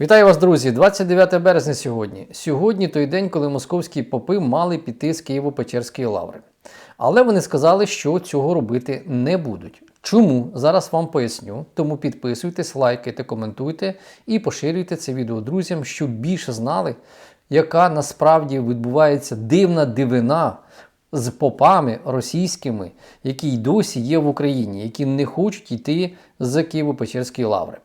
Вітаю вас, друзі! 29 березня сьогодні. Сьогодні той день, коли московські попи мали піти з Києво-Печерської лаври. Але вони сказали, що цього робити не будуть. Чому? Зараз вам поясню. Тому підписуйтесь, лайкайте, коментуйте і поширюйте це відео друзям, щоб більше знали, яка насправді відбувається дивна дивина з попами російськими, які й досі є в Україні, які не хочуть йти з Києво-Печерської лаври.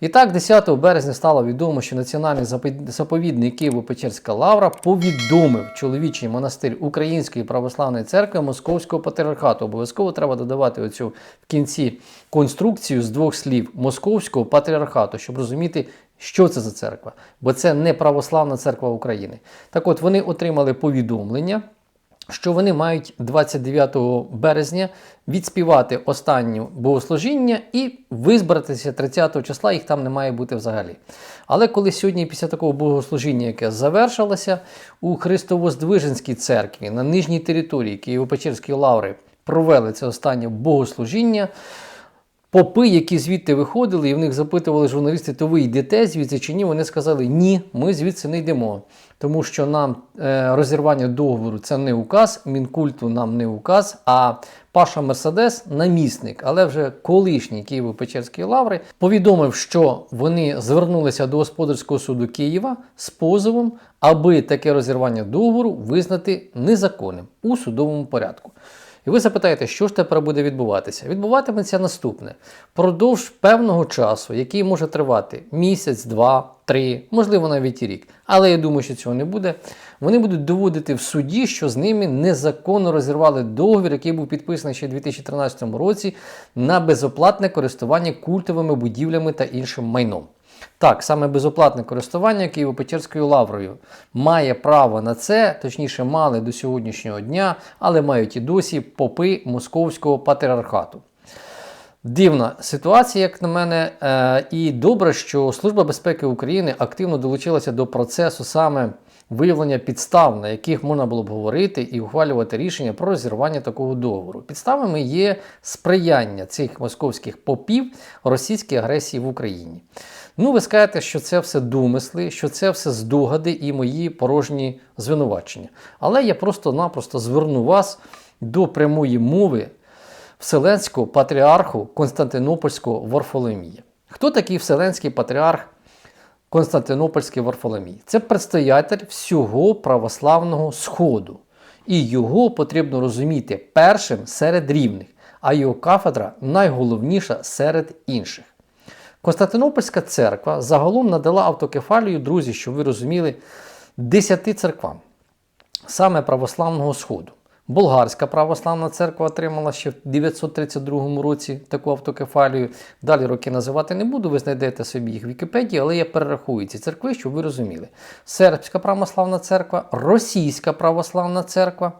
І так, 10 березня стало відомо, що Національний заповідник Києво-Печерська лавра повідомив чоловічий монастир Української православної церкви Московського патріархату. Обов'язково треба додавати оцю в кінці конструкцію з двох слів Московського патріархату, щоб розуміти, що це за церква. Бо це не православна церква України. Так от вони отримали повідомлення що вони мають 29 березня відспівати останнє богослужіння і визбиратися 30 числа, їх там не має бути взагалі. Але коли сьогодні, після такого богослужіння, яке завершилося, у Христовоздвиженській церкві на нижній території Києво-Печерської лаври провели це останнє богослужіння. Попи, які звідти виходили, і в них запитували журналісти, то ви йдете звідси чи ні? Вони сказали, ні, ми звідси не йдемо. Тому що нам е, розірвання договору це не указ, мінкульту нам не указ, а Паша Мерседес, намісник, але вже колишній Києво-Печерської лаври, повідомив, що вони звернулися до господарського суду Києва з позовом, аби таке розірвання договору визнати незаконним у судовому порядку. І ви запитаєте, що ж тепер буде відбуватися? Відбуватиметься наступне: продовж певного часу, який може тривати місяць, два, три, можливо, навіть і рік. Але я думаю, що цього не буде. Вони будуть доводити в суді, що з ними незаконно розірвали договір, який був підписаний ще у 2013 році на безоплатне користування культовими будівлями та іншим майном. Так, саме безоплатне користування Києво-Печерською лаврою має право на це, точніше, мали до сьогоднішнього дня, але мають і досі попи Московського патріархату. Дивна ситуація, як на мене, е, і добре, що Служба безпеки України активно долучилася до процесу саме виявлення підстав, на яких можна було б говорити і ухвалювати рішення про розірвання такого договору. Підставами є сприяння цих московських попів російській агресії в Україні. Ну, ви скажете, що це все домисли, що це все здогади і мої порожні звинувачення. Але я просто-напросто зверну вас до прямої мови Вселенського патріарху Константинопольського Варфоломія. Хто такий Вселенський патріарх Константинопольський Варфоломій? Це предстоятель всього православного Сходу. І його потрібно розуміти першим серед рівних, а його кафедра найголовніша серед інших. Константинопольська церква загалом надала автокефалію, друзі, щоб ви розуміли, десяти церквам, саме православного Сходу. Болгарська православна церква отримала ще в 932 році таку автокефалію. Далі роки називати не буду, ви знайдете собі їх в Вікіпедії, але я перерахую ці церкви, щоб ви розуміли. Сербська православна церква, Російська православна церква,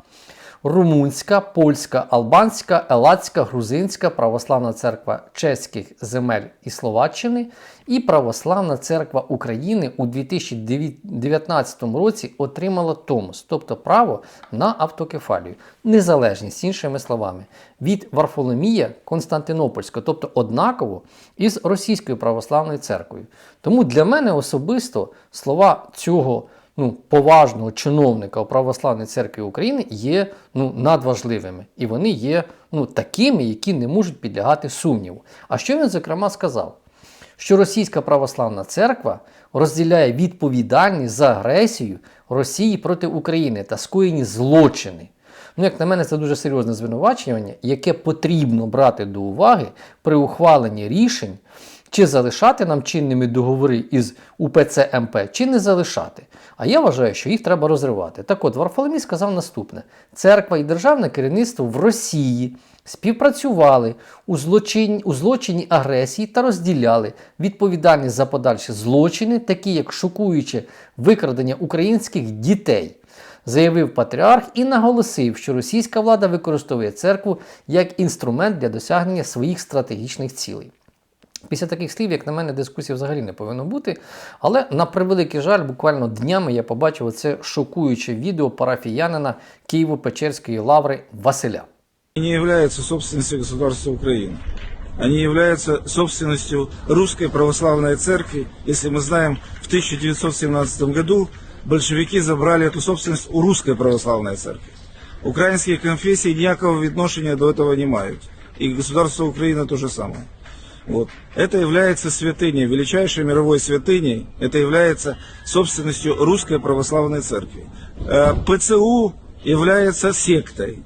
Румунська, польська, албанська, елатська, грузинська, православна церква чеських земель і Словаччини і Православна церква України у 2019 році отримала томос, тобто право на автокефалію, незалежність, іншими словами, від Варфоломія Константинопольського, тобто однаково із Російською православною церквою. Тому для мене особисто слова цього ну, поважного чиновника у Православній церкві України є ну, надважливими. І вони є ну, такими, які не можуть підлягати сумніву. А що він, зокрема, сказав? Що Російська православна церква розділяє відповідальність за агресію Росії проти України та скоєні злочини. Ну, як на мене, це дуже серйозне звинувачення, яке потрібно брати до уваги при ухваленні рішень, чи залишати нам чинними договори із УПЦ МП, чи не залишати. А я вважаю, що їх треба розривати. Так от, Варфоломій сказав наступне: церква і державне керівництво в Росії співпрацювали у злочині, у злочині агресії та розділяли відповідальність за подальші злочини, такі як шокуюче викрадення українських дітей. Заявив патріарх і наголосив, що російська влада використовує церкву як інструмент для досягнення своїх стратегічних цілей. Після таких слів, як на мене, дискусії взагалі не повинно бути. Але на превеликий жаль, буквально днями я побачив це шокуюче відео парафіянина Києво-Печерської лаври Василя. и не является собственностью государства Украины. Они являются собственностью Русской Православной Церкви. Если мы знаем, в 1917 году большевики забрали эту собственность у Русской Православной Церкви. Украинские конфессии ніякого відношення до этого не мають. И государство Украина то же самое. Вот. Это является святыней, величайшей мировой святыней. Это является собственностью Русской Православной Церкви. Э, ПЦУ является сектой.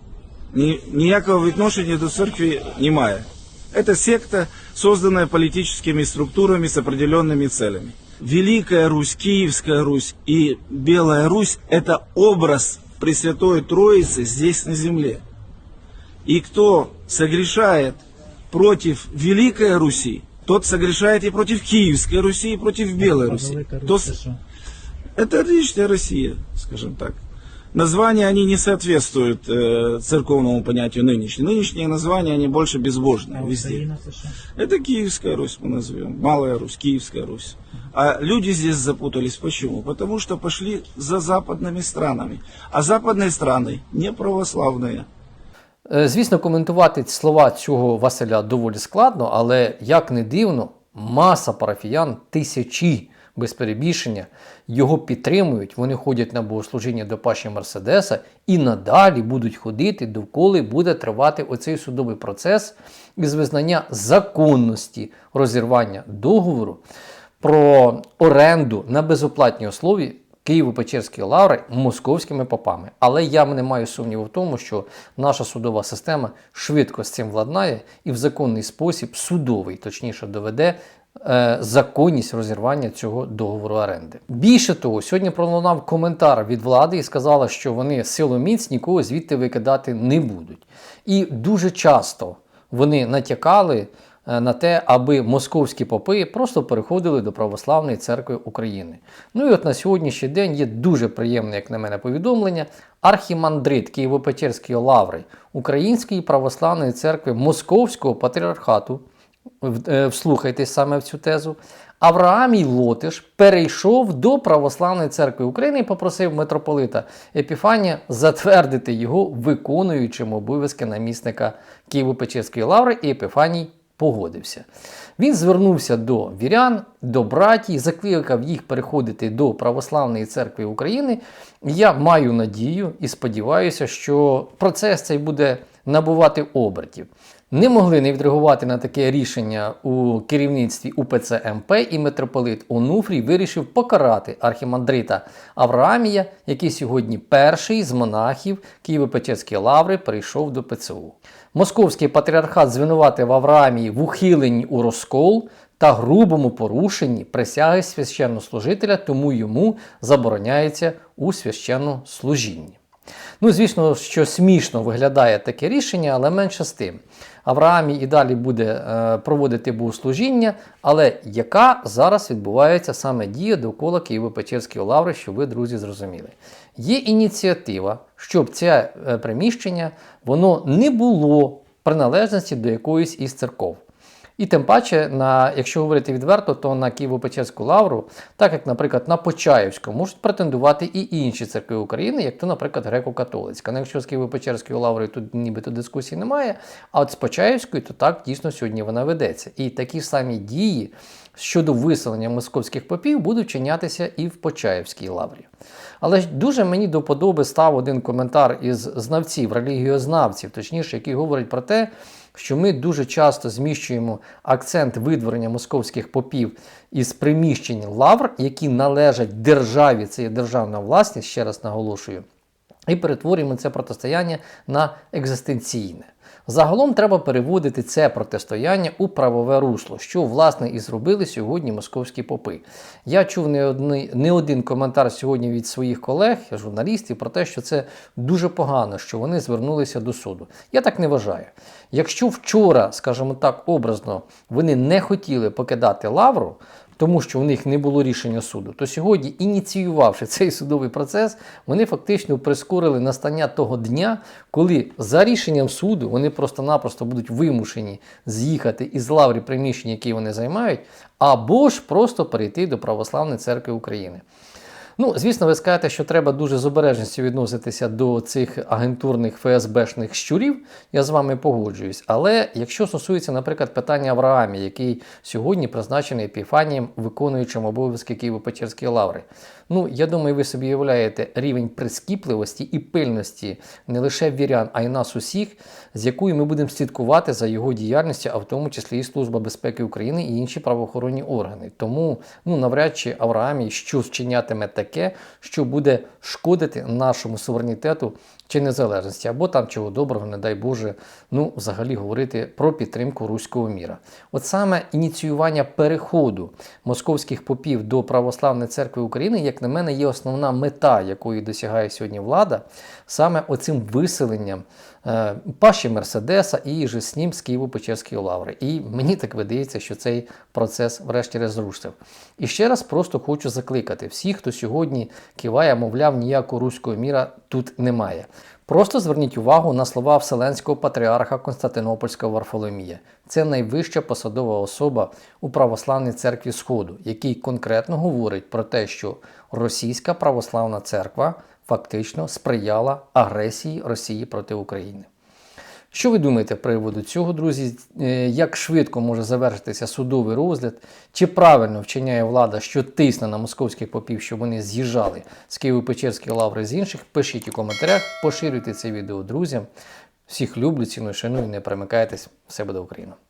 Ни, ніякого відношення до церкви немає. Это секта, созданная политическими структурами с определенными целями. Великая Русь, Киевская Русь и Белая Русь – это образ Пресвятой Троицы здесь на земле. И кто согрешает против Великой Руси, тот согрешает и против Киевской Руси, и против Белой Руси. То это лишняя Россия, скажем так. Названия они не соответствуют э, церковному понятию нынешние. Нынешние названия, они больше А безбожные везде. Це що? Это Киевская Русь мы назовем, Малая Русь, Киевская Русь. А люди здесь запутались. Почему? Потому что пошли за западными странами. А западные страны не православные. Е, Звісно, коментувати слова цього Василя доволі складно, але як не дивно, маса парафіян, тисячі без перебільшення, його підтримують. Вони ходять на богослужіння до Паші Мерседеса і надалі будуть ходити, довколи буде тривати оцей судовий процес із визнання законності розірвання договору про оренду на безоплатній основі Києво-Печерської лаври московськими попами. Але я не маю сумніву в тому, що наша судова система швидко з цим владнає і в законний спосіб судовий, точніше, доведе. е, Законність розірвання цього договору оренди. Більше того, сьогодні пролунав коментар від влади і сказала, що вони силоміць нікого звідти викидати не будуть. І дуже часто вони натякали на те, аби московські попи просто переходили до Православної церкви України. Ну і от на сьогоднішній день є дуже приємне, як на мене, повідомлення. Архімандрит Києво-Печерської лаври Української православної церкви Московського патріархату. е, Вслухайтесь саме в цю тезу. Авраамій Лотиш перейшов до Православної церкви України і попросив митрополита Епіфанія затвердити його виконуючим обов'язки намісника Києво-Печерської лаври, і Епіфаній погодився. Він звернувся до вірян, до братій, закликав їх переходити до Православної церкви України. Я маю надію і сподіваюся, що процес цей буде набувати обертів. Не могли не відреагувати на таке рішення у керівництві УПЦ МП і митрополит Онуфрій вирішив покарати архімандрита Авраамія, який сьогодні перший з монахів Києво-Печерської лаври прийшов до ПЦУ. Московський патріархат звинуватив Авраамії в ухиленні у розкол та грубому порушенні присяги священнослужителя, тому йому забороняється у священнослужінні. Ну, звісно, що смішно виглядає таке рішення, але менше з тим. Авраамій і далі буде е, проводити богослужіння, але яка зараз відбувається саме дія довкола Києво-Печерської лаври, що ви, друзі, зрозуміли. Є ініціатива, щоб це приміщення воно не було приналежності до якоїсь із церков. І тим паче, на, якщо говорити відверто, то на Києво-Печерську лавру, так як, наприклад, на Почаївську, можуть претендувати і інші церкви України, як то, наприклад, греко-католицька. Ну, якщо з Києво-Печерською лаврою тут нібито дискусій немає, а от з Почаївською, то так дійсно сьогодні вона ведеться. І такі самі дії щодо виселення московських попів будуть вчинятися і в Почаївській лаврі. Але ж дуже мені до подоби став один коментар із знавців, релігіознавців, точніше, який говорить про те, що ми дуже часто зміщуємо акцент видворення московських попів із приміщень лавр, які належать державі, це є державна власність, ще раз наголошую, і перетворюємо це протистояння на екзистенційне. Загалом треба переводити це протистояння у правове русло, що власне і зробили сьогодні московські попи. Я чув не, одни, не один коментар сьогодні від своїх колег, журналістів, про те, що це дуже погано, що вони звернулися до суду. Я так не вважаю. Якщо вчора, скажімо так, образно, вони не хотіли покидати лавру, тому що у них не було рішення суду, то сьогодні, ініціювавши цей судовий процес, вони фактично прискорили настання того дня, коли за рішенням суду вони просто-напросто будуть вимушені з'їхати із лаври приміщень, які вони займають, або ж просто перейти до Православної церкви України. Ну, звісно, ви скажете, що треба дуже з обережністю відноситися до цих агентурних ФСБшних щурів. Я з вами погоджуюсь. Але якщо стосується, наприклад, питання Авраамі, який сьогодні призначений епіфанієм, виконуючим обов'язки Києво-Печерської лаври. Ну, я думаю, ви собі уявляєте рівень прискіпливості і пильності не лише вірян, а й нас усіх, з якою ми будемо слідкувати за його діяльністю, а в тому числі і Служба безпеки України і інші правоохоронні органи. Тому ну навряд чи Авраамі що вчинятиме таке, що буде шкодити нашому суверенітету чи незалежності, або там чого доброго, не дай Боже, ну взагалі говорити про підтримку руського міра. От саме ініціювання переходу московських попів до православної церкви України, як на мене, є основна мета, якої досягає сьогодні влада, саме оцим виселенням паші Мерседеса і же з ним з Києво-Печерської лаври. І мені так видається, що цей процес врешті розрушив. І ще раз просто хочу закликати всіх, хто сьогодні киває, мовляв, ніякого руського міра тут немає. Просто зверніть увагу на слова Вселенського патріарха Константинопольського Варфоломія. Це найвища посадова особа у православній церкві Сходу, який конкретно говорить про те, що російська православна церква фактично сприяла агресії Росії проти України. Що ви думаєте приводу цього, друзі? Е, Як швидко може завершитися судовий розгляд? Чи правильно вчиняє влада, що тисне на московських попів, щоб вони з'їжджали з Києво-Печерської лаври з інших? Пишіть у коментарях, поширюйте це відео друзям. Всіх люблю, ціную, шаную, не перемикайтесь. Все буде Україна!